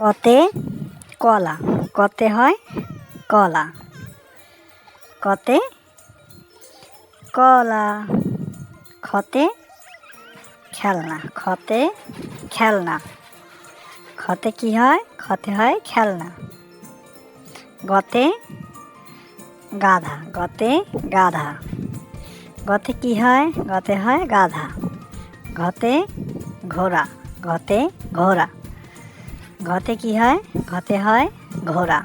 কতে কলা। কতে হয় কলা। কতে কলা। খতে খেলনা। খতে খেলনা। খতে কি হয়? খতে হয় খেলনা। গতে গাধা। গতে গাধা। গতে কি হয়? গতে হয় গাধা। ঘতে ঘোড়া। ঘতে ঘোড়া। ঘতে কি হয়? ঘতে হয় ঘোড়া।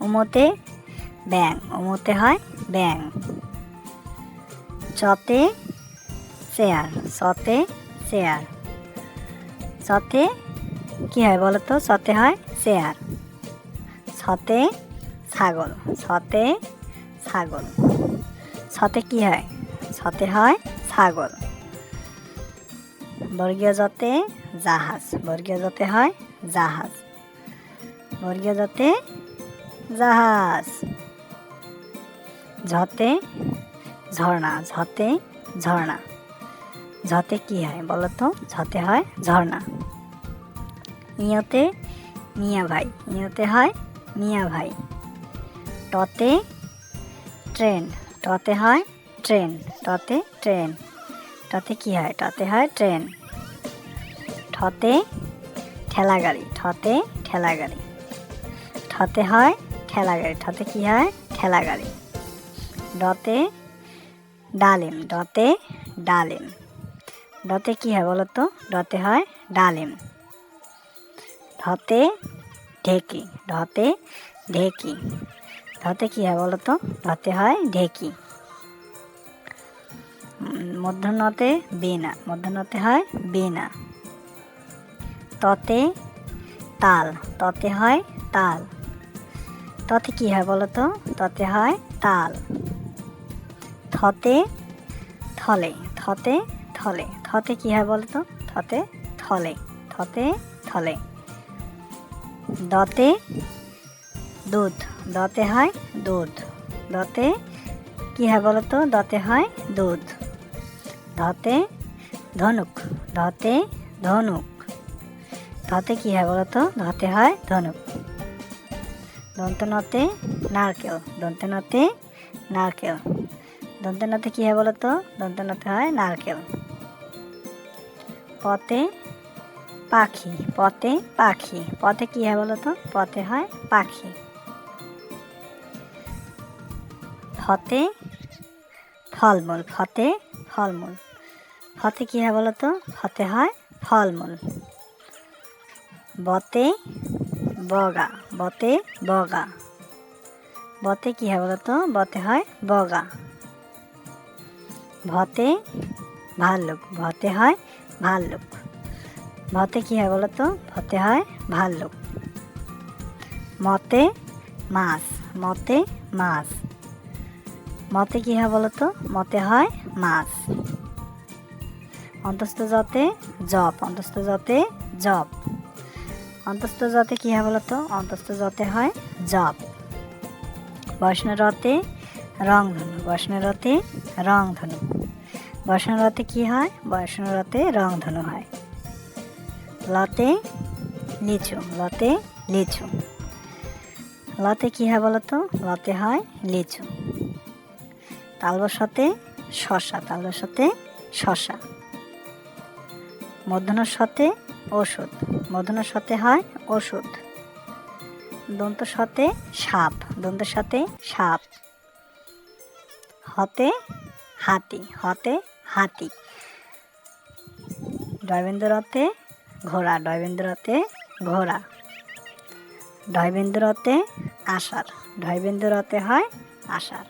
উমোতে ব্যাং উমোতে হয় ব্যাং চতে চেয়ার সতে চেয়ার সতে কি হয় বলো তো? সতে হয় চেয়ার সতে ছাগল। সতে ছাগল। সতে কি হয়? সতে হয় ছাগল। বর্গীয় যতে জাহাজ। বর্গীয় যতে হয় জাহাজ। বর্গীয় যতে জাহাজ। ঝতে ঝর্ণা। ঝতে ঝর্ণা। ঝতে কি হয় বলো তো ঝতে হয় ঝর্ণা। ইয়তে মিয়া ভাই ইয়তে হয় মিয়া ভাই টতে ট্রেন। টতে হয় ট্রেন। টতে ট্রেন। টতে কি হয়? টতে হয় ট্রেন। ঠতে ঠেলা গাড়ি ঠতে ঠেলা গাড়ি ঠতে হয় ঠেলা গাড়ি ঠতে কি হয়? ঠেলা গাড়ি ডতে ডালিম। ডতে ডালিম। ডতে কি হয় বলো তো? ডতে হয় ডালিম। ঢতে ঢেকি। ঢতে ঢেকি। ঢতে কি হয় বলো তো? ঢতে হয় ঢেকি। মধ্যনতে বেনা। মধ্যনতে হয় বেনা। ততে তাল। ততে হয় তাল। ততে কি হয় বলো তো? ততে হয় তাল। থতে থলে। থতে থলে। থতে কি হয় বলো তো? থতে থলে। থতে থলে। দতে দুধ। দতে হয় দুধ। দতে কি হয় বলো তো? দতে হয় দুধ। ধতে, ধনুক ধতে ধনুক। ধতে কি হয় বলতো? ধতে হয় ধনুক। দন্তনতে নারকেল। দন্তনতে নারকেল। দন্তনতে কি হয় বলো তো দন্তনতে হয় নারকেল। পথে পাখি। পথে পাখি। পথে কি হয় বলো তো পথে হয় পাখি। ফতে ফলমূল। ফতে, ফলমূল। ফতে কী হয় বলো তো ফতে হয় ফলমূল। বতে বগা বতে বগা। বতে কী হয় বলো তো বতে হয় বগা। ভতে ভাল্লুক, ভতে হয় ভাল্লুক। ভতে কী হয় বলো তো ভতে হয় ভাল্লুক। মতে মাছ মতে মাছ। মতে কী হয় বলো তো মতে হয় মাছ। অন্তস্থ যতে জপ, অন্তস্থ যতে জপ। অন্তস্থ যতে কী হয় বলো তো অন্তস্থ যতে হয় জপ। বৈষ্ণরতে রংধনু বৈষ্ণরতে রংধনু বৈষ্ণরতে কী হয়? বৈষ্ণরতে রংধনু হয়। লতে লিচু লতে লিচু। লতে কী হয় বলো তো লতে হয় লিচু। তালবসাতে শশা তালবসাতে শশা মধ্যাহ্নর সাথে ওষুধ মধ্যাহ্নর সাথে হয় ওষুধ দন্ত সাথে সাপ। দন্তের সাথে সাপ। হতে হাতি। হতে হাতি। ডয়বেন্দ্রতে ঘোড়া। ডয়বেন্দ্রতে ঘোড়া। ডয়বেন্দ্রতে আষাঢ়। ডয়বেন্দ্রতে হয় আষাঢ়।